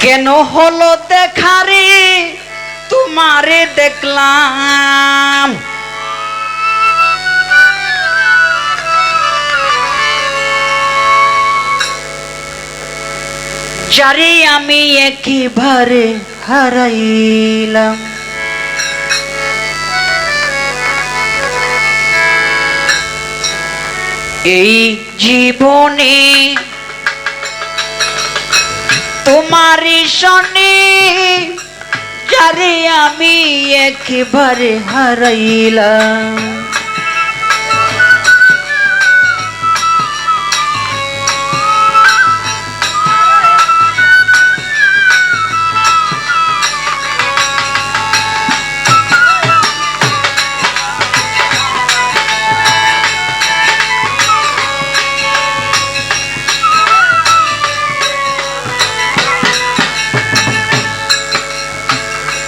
কেন হলো দেখারে? তোমারে দেখলাম। যারে আমি একেবারে হারাইলাম। এই জীবনে তোমারই শনি যারে আমি একবারে হারাইলাম।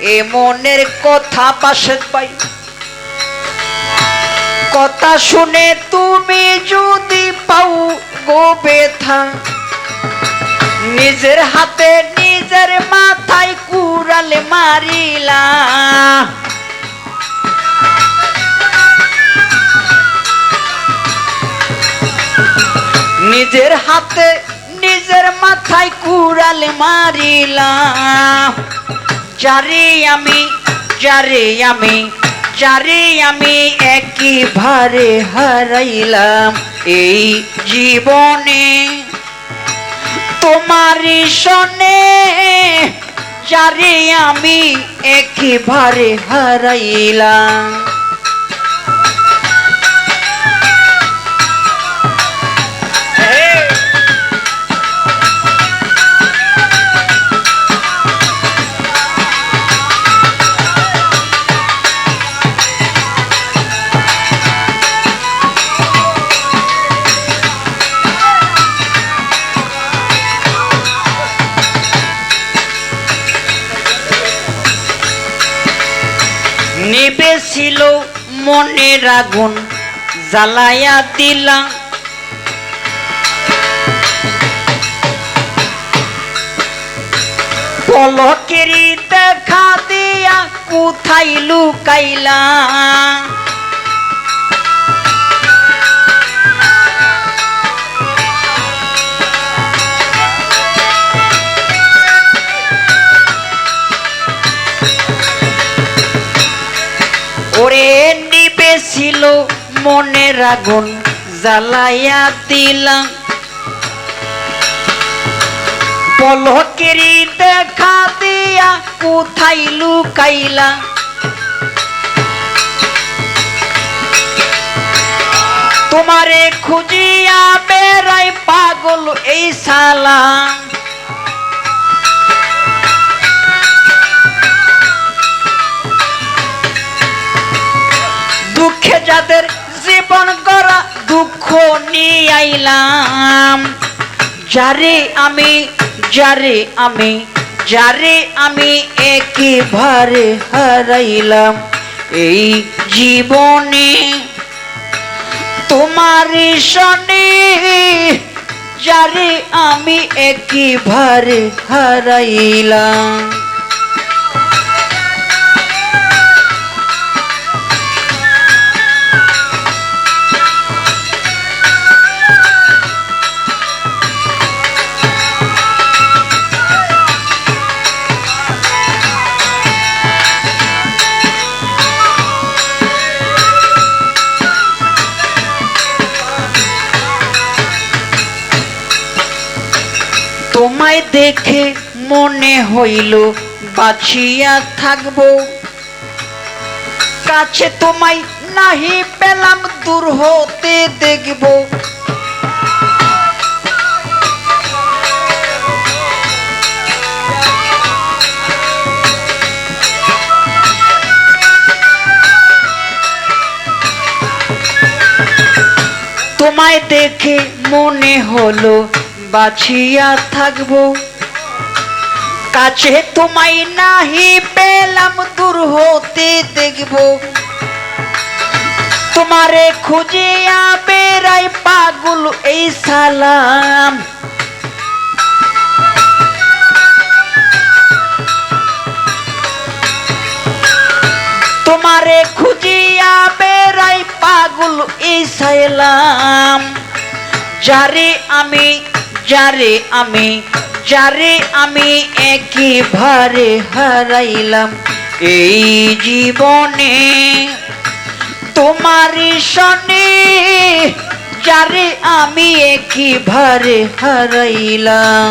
এ মনের কথা পাশে পাই। কথা শুনে তুমি যদি পাও গো বেথা নিজের হাতে নিজের মাথায় কুড়াল মারিলা। নিজের হাতে নিজের মাথায় কুড়াল মারিলাম যারে আমি যারে আমি যারে আমি একই ভারে হারাইলাম এই জীবনে। তোমার সনে যারে আমি একই ভারে হারাইলাম। মনের আগুন জ্বালায়া দিলাম। পলকেরি দেখা দিয়া কোথায় লুকাইলা নিবেছিল মনের আগুন, জ্বালাইয়া দিলাম পলকেরি দেখা দিয়া কোথায় লুকাইলা? তোমারে খুঁজিয়া বেড়াই পাগল এই সালা যাদের জীবন করা দুঃখ নিয়ে আইলাম। যারে আমি যারে আমি যারে আমি একেবারে হারাইলাম এই জীবনে। তোমার শনি, যারে আমি একেবারে হারাইলাম। তোমায় দেখে মনে হইল, বাঁচিয়া থাকব। কাছে তোমায় নাহি পেলাম, দূর হতে দেখব। তোমায় দেখে মনে হলো বাছিয়া থাকব। কাছে তোমায় নাহি পেলাম, দূর হতে দেখব। তোমারে খুঁজিয়া বেড়াই পাগল এই সালাম। তোমারে খুঁজিয়া বেড়াই পাগল এই সালাম। যারে আমি যারে আমি যারে আমি একেবারে হারাইলাম এই জীবনে। তোমার শনি যারে আমি একেবারে হারাইলাম।